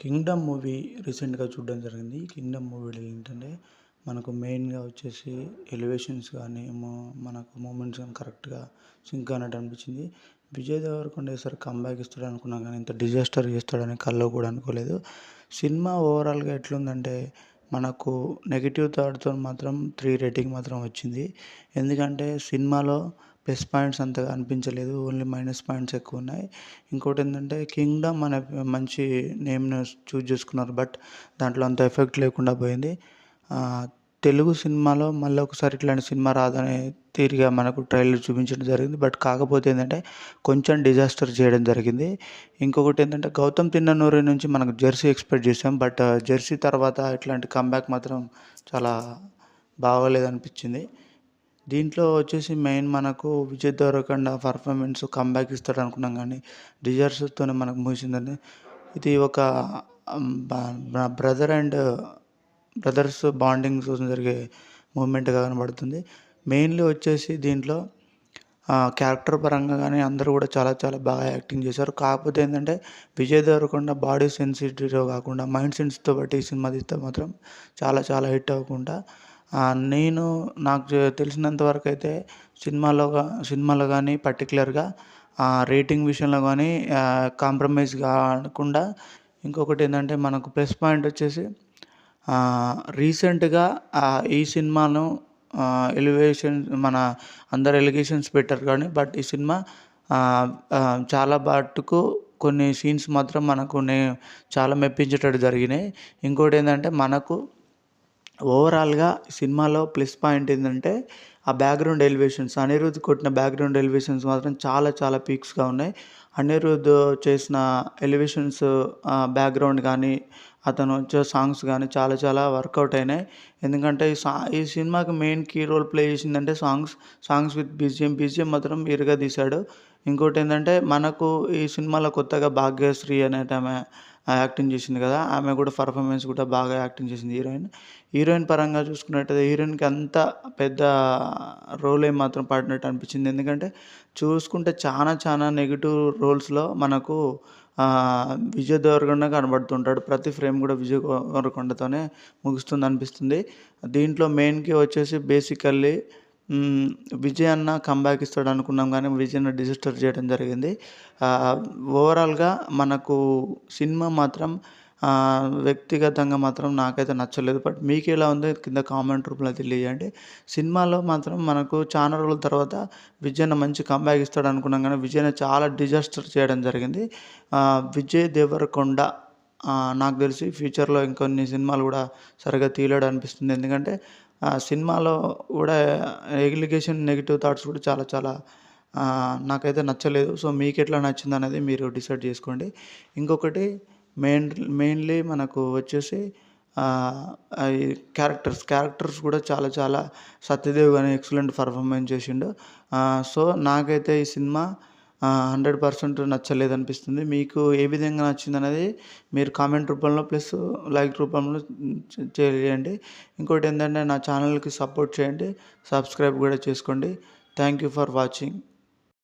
Kingdom movie రీసెంట్గా చూడడం జరిగింది. కింగ్డమ్ మూవీలో ఏంటంటే మనకు మెయిన్గా వచ్చేసి ఎలివేషన్స్ కానీ మనకు మూమెంట్స్ కానీ కరెక్ట్గా సింక్ అయినట్టు అనిపించింది. విజయ్ దేవరకొండ ఈసారి కంబ్యాక్ ఇస్తాడు అనుకున్నాం కానీ ఇంత డిజాస్టర్ చేస్తాడని కల్లో కూడా అనుకోలేదు. సినిమా ఓవరాల్గా ఎట్లుందంటే మనకు నెగిటివ్ థాట్తో మాత్రం త్రీ రేటింగ్ మాత్రం వచ్చింది. ఎందుకంటే సినిమాలో ప్లస్ పాయింట్స్ అంతగా అనిపించలేదు. ఓన్లీ మైనస్ పాయింట్స్ ఎక్కువ ఉన్నాయి. ఇంకోటి ఏంటంటే కింగ్డమ్ అనే మంచి నేమ్ను చూజ్ చేసుకున్నారు. బట్ దాంట్లో అంత ఎఫెక్ట్ లేకుండా పోయింది. తెలుగు సినిమాలో మళ్ళీ ఒకసారి ఇట్లాంటి సినిమా రాదని తీరిగా మనకు ట్రైలర్ చూపించడం జరిగింది. బట్ కాకపోతే ఏంటంటే కొంచెం డిజాస్టర్ చేయడం జరిగింది. ఇంకొకటి ఏంటంటే గౌతమ్ తిన్ననూరి నుంచి మనకు జెర్సీ ఎక్స్పెక్ట్ చేసాం బట్ జెర్సీ తర్వాత ఇట్లాంటి కంబ్యాక్ మాత్రం చాలా బాగోలేదనిపించింది. దీంట్లో వచ్చేసి మెయిన్ మనకు విజయ్ దేవరకొండ పర్ఫార్మెన్స్ కంబ్యాక్ ఇస్తాడు అనుకున్నాం కానీ డిజాస్టర్తోనే మనకు ముగిసిందని ఇది ఒక బ్రదర్ అండ్ బ్రదర్స్ బాండింగ్ కోసం జరిగే మూమెంట్గా కనబడుతుంది. మెయిన్లీ వచ్చేసి దీంట్లో క్యారెక్టర్ పరంగా కానీ అందరూ కూడా చాలా చాలా బాగా యాక్టింగ్ చేశారు. కాకపోతే ఏంటంటే విజయ్ దేవరకొండ బాడీ సెన్సిటివ్ కాకుండా మైండ్ సెన్స్తో బట్టి ఈ సినిమా తీస్తే మాత్రం చాలా చాలా హిట్ అవ్వకుండా నేను నాకు తెలిసినంత వరకు అయితే సినిమాలో సినిమాలో కానీ పర్టికులర్గా రేటింగ్ విషయంలో కానీ కాంప్రమైజ్ కాకుండా ఇంకొకటి ఏంటంటే మనకు ప్లస్ పాయింట్ వచ్చేసి రీసెంట్గా ఈ సినిమాను ఎలివేషన్ మన అందరు ఎలిగేషన్స్ పెట్టారు కానీ బట్ ఈ సినిమా చాలా మటుకు కొన్ని సీన్స్ మాత్రం మనకు నే చాలా మెప్పించేటట్టు జరిగినాయి. ఇంకోటి ఏంటంటే మనకు ఓవరాల్గా సినిమాలో ప్లస్ పాయింట్ ఏంటంటే ఆ బ్యాక్గ్రౌండ్ ఎలివేషన్స్ అనిరుద్ కొట్టిన బ్యాక్గ్రౌండ్ ఎలివేషన్స్ మాత్రం చాలా చాలా పీక్స్గా ఉన్నాయి. అనిరుద్ చేసిన ఎలివేషన్స్ బ్యాక్గ్రౌండ్ కానీ అతను వచ్చే సాంగ్స్ కానీ చాలా చాలా వర్కౌట్ అయినాయి. ఎందుకంటే ఈ సా ఈ సినిమాకి మెయిన్ కీ రోల్ ప్లే చేసిందంటే songs songs with BGM BGM మాత్రం ఇరుగా తీశాడు ఇంకోటి ఏంటంటే మనకు ఈ సినిమాలో కొత్తగా భాగ్యశ్రీ అనేటమే యాక్టింగ్ చేసింది కదా ఆమె కూడా పర్ఫార్మెన్స్ కూడా బాగా యాక్టింగ్ చేసింది హీరోయిన్. హీరోయిన్ పరంగా చూసుకున్నట్టయితే హీరోయిన్కి అంత పెద్ద రోల్ ఏం మాత్రం పడినట్టు అనిపించింది. ఎందుకంటే చూసుకుంటే చాలా చాలా నెగిటివ్ రోల్స్లో మనకు విజయ్ దేవరకొండ కనబడుతుంటాడు. ప్రతి ఫ్రేమ్ కూడా విజయ్ దేవరకొండతోనే ముగుస్తుంది అనిపిస్తుంది దీంట్లో మెయిన్కి వచ్చేసి బేసికల్లీ విజయ్ అన్న కంబ్యాక్ ఇస్తాడు అనుకున్నాం కానీ విజయ్ని డిజిస్టర్ చేయడం జరిగింది. ఓవరాల్గా మనకు సినిమా మాత్రం వ్యక్తిగతంగా మాత్రం నాకైతే నచ్చలేదు. బట్ మీకు ఎలా ఉందో? కింద కామెంట్ రూపంలో తెలియజేయండి. సినిమాలో మాత్రం మనకు చాలా రోజుల తర్వాత విజయ్ మంచి కంబ్యాక్ ఇస్తాడు అనుకున్నాం కానీ విజయ్ని చాలా డిజాస్టర్ చేయడం జరిగింది. విజయ్ దేవరకొండ నాకు తెలిసి ఫ్యూచర్లో ఇంకొన్ని సినిమాలు కూడా సరిగా తీయలేడు అనిపిస్తుంది. ఎందుకంటే సినిమాలో కూడా ఎలిగేషన్ నెగిటివ్ థాట్స్ కూడా చాలా చాలా నాకైతే నచ్చలేదు. సో మీకు ఎట్లా నచ్చింది అనేది మీరు డిసైడ్ చేసుకోండి. ఇంకొకటి మెయిన్ మెయిన్లీ మనకు వచ్చేసి క్యారెక్టర్స్. క్యారెక్టర్స్ కూడా చాలా చాలా సత్యదేవ్ అని ఎక్సలెంట్ పర్ఫార్మెన్స్ చేసిండు. సో నాకైతే ఈ సినిమా హండ్రెడ్ పర్సెంట్ నచ్చలేదు అనిపిస్తుంది మీకు ఏ విధంగా నచ్చింది అనేది మీరు కామెంట్ రూపంలో ప్లస్ లైక్ రూపంలో చేయండి. ఇంకోటి ఏంటంటే నా ఛానల్కి సపోర్ట్ చేయండి. సబ్స్క్రైబ్ కూడా చేసుకోండి. Thank you for watching.